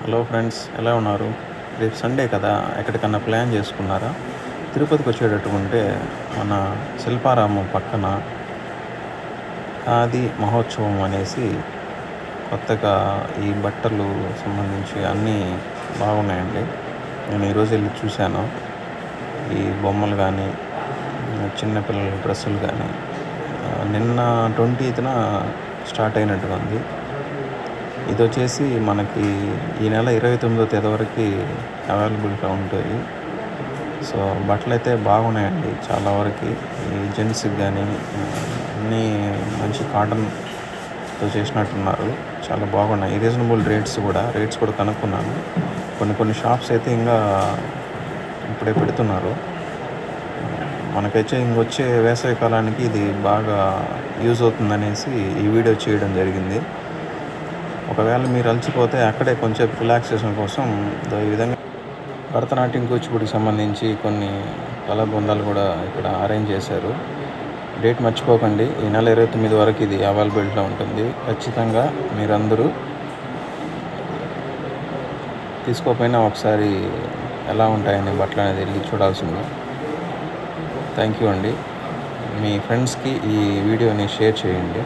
Hello friends ఎలా ఉన్నారు? రేపు సండే కదా. ఎక్కడికన్నా ప్లాన్ చేసుకున్నారా? తిరుపతికి వచ్చేటట్టు ఉంటే మన శిల్పారామం పక్కన ఆది మహోత్సవం అనేసి కొత్తగా ఈ బట్టలు సంబంధించి అన్నీ బాగున్నాయండి. నేను ఈరోజు వెళ్ళి చూశాను. ఈ బొమ్మలు కానీ చిన్నపిల్లల డ్రెస్సులు కానీ నిన్న ట్వంటీత్న స్టార్ట్ అయినట్టుగా ఉంది. ఇది వచ్చేసి మనకి ఈ నెల ఇరవై తొమ్మిదో తేదీ వరకు అవైలబుల్గా ఉంటాయి సో బట్టలు అయితే బాగున్నాయండి చాలా వరకు. ఈ జెంట్స్కి కానీ అన్నీ మంచి కాటన్తో చేసినట్టున్నారు. చాలా బాగున్నాయి. రీజనబుల్ రేట్స్ కూడా రేట్స్ కూడా కనుక్కున్నాను. కొన్ని కొన్ని షాప్స్ అయితే ఇంకా ఇప్పుడే పెడుతున్నారు. మనకైతే ఇంకొచ్చే వేసవి కాలానికి ఇది బాగా యూజ్ అవుతుందనేసి ఈ వీడియో చేయడం జరిగింది. ఒకవేళ మీరు అలసిపోతే అక్కడే కొంచెం రిలాక్సేషన్ కోసం ఈ విధంగా భరతనాట్యం కూచిపూడికి సంబంధించి కొన్ని కళాబృందాలు కూడా ఇక్కడ అరేంజ్ చేశారు. డేట్ మర్చిపోకండి. ఈ నెల ఇరవై తొమ్మిది వరకు ఇది అవైలబిలిటీలో ఉంటుంది. ఖచ్చితంగా మీరందరూ తీసుకోకపోయినా ఒకసారి ఎలా ఉంటాయని బట్టలు అనేది వెళ్ళి చూడాల్సింది. థ్యాంక్ యూ అండి. మీ ఫ్రెండ్స్కి ఈ వీడియోని షేర్ చేయండి.